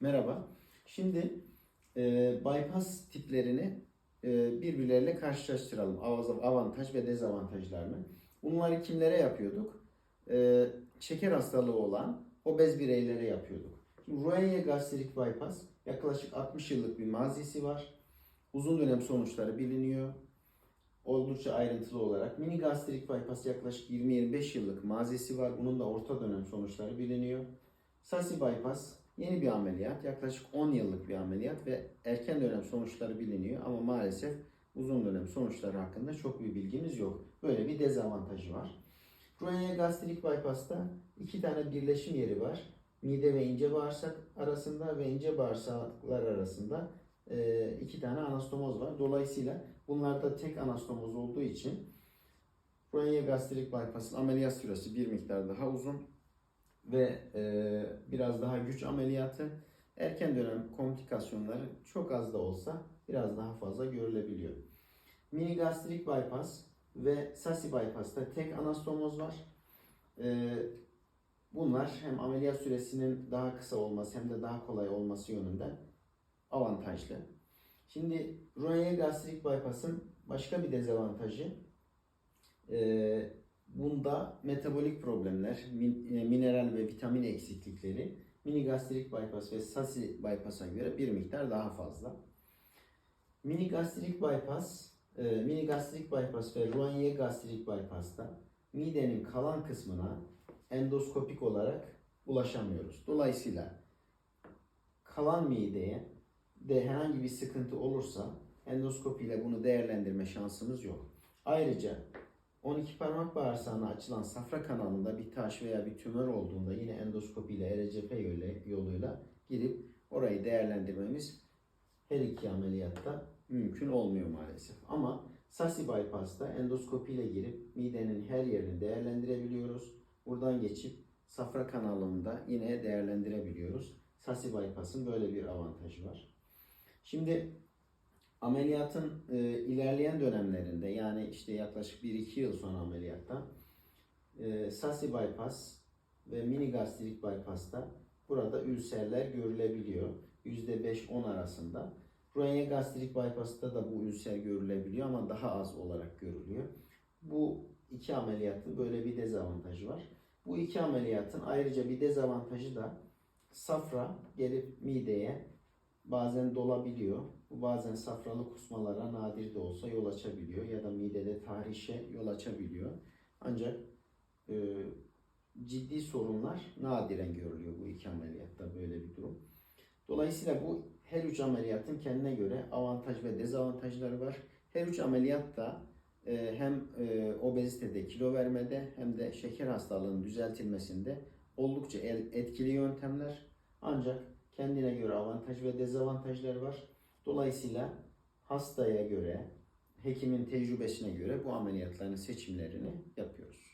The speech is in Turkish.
Merhaba. Şimdi e, bypass tiplerini e, birbirleriyle karşılaştıralım. Avantaj ve dezavantajlarını. Bunları kimlere yapıyorduk? E, şeker hastalığı olan obez bireylere yapıyorduk. Roenya gastrik bypass yaklaşık 60 yıllık bir mazisi var. Uzun dönem sonuçları biliniyor. Oldukça ayrıntılı olarak. Mini gastrik bypass yaklaşık 20-25 yıllık mazisi var. Bunun da orta dönem sonuçları biliniyor. Sasi bypass yeni bir ameliyat. Yaklaşık 10 yıllık bir ameliyat ve erken dönem sonuçları biliniyor ama maalesef uzun dönem sonuçları hakkında çok bir bilgimiz yok. Böyle bir dezavantajı var. Roenya gastrik bypass'ta iki tane birleşim yeri var. Mide ve ince bağırsak arasında ve ince bağırsaklar arasında e, iki tane anastomoz var. Dolayısıyla bunlarda tek anastomoz olduğu için Roenya gastrik bypass'ın ameliyat süresi bir miktar daha uzun ve e, biraz daha güç ameliyatı. Erken dönem komplikasyonları çok az da olsa biraz daha fazla görülebiliyor. Mini gastrik bypass ve sasi bypass'ta tek anastomoz var. E, bunlar hem ameliyat süresinin daha kısa olması hem de daha kolay olması yönünden avantajlı. Şimdi Roenya gastrik bypass'ın başka bir dezavantajı e, bunda metabolik problemler, e, mineral ve vitamin eksiklikleri mini gastrik bypass ve sasi bypass'a göre bir miktar daha fazla. Mini gastrik bypass, e, mini gastrik bypass ve Roenya gastrik bypass'ta midenin kalan kısmına endoskopik olarak ulaşamıyoruz. Dolayısıyla kalan mideye de herhangi bir sıkıntı olursa endoskopiyle bunu değerlendirme şansımız yok. Ayrıca 12 parmak bağırsağına açılan safra kanalında bir taş veya bir tümör olduğunda yine endoskopiyle ERCP yolu- yoluyla girip orayı değerlendirmemiz her iki ameliyatta mümkün olmuyor maalesef. Ama Sasi bypass'ta endoskopiyle girip midenin her yerini değerlendirebiliyoruz. Buradan geçip safra kanalında yine değerlendirebiliyoruz. Sasi bypass'ın böyle bir avantajı var. Şimdi ameliyatın e, ilerleyen dönemlerinde yani işte yaklaşık 1-2 yıl sonra ameliyatta e, Sasi bypass ve mini gastrik bypass'ta burada ülserler görülebiliyor. %5-10 arasında. Roenya gastrik bypass'ta da bu ülser görülebiliyor ama daha az olarak görülüyor. Bu iki ameliyatın böyle bir dezavantajı var. Bu iki ameliyatın ayrıca bir dezavantajı da safra gelip mideye bazen dolabiliyor. Bu bazen safralı kusmalara nadir de olsa yol açabiliyor ya da midede tahrişe yol açabiliyor. Ancak e, ciddi sorunlar nadiren görülüyor bu iki ameliyatta böyle bir durum. Dolayısıyla bu her üç ameliyatın kendine göre avantaj ve dezavantajları var. Her üç ameliyat da e, hem e, obezitede, kilo vermede hem de şeker hastalığının düzeltilmesinde oldukça etkili yöntemler. Ancak kendine göre avantaj ve dezavantajları var. Dolayısıyla hastaya göre, hekimin tecrübesine göre bu ameliyatların seçimlerini yapıyoruz.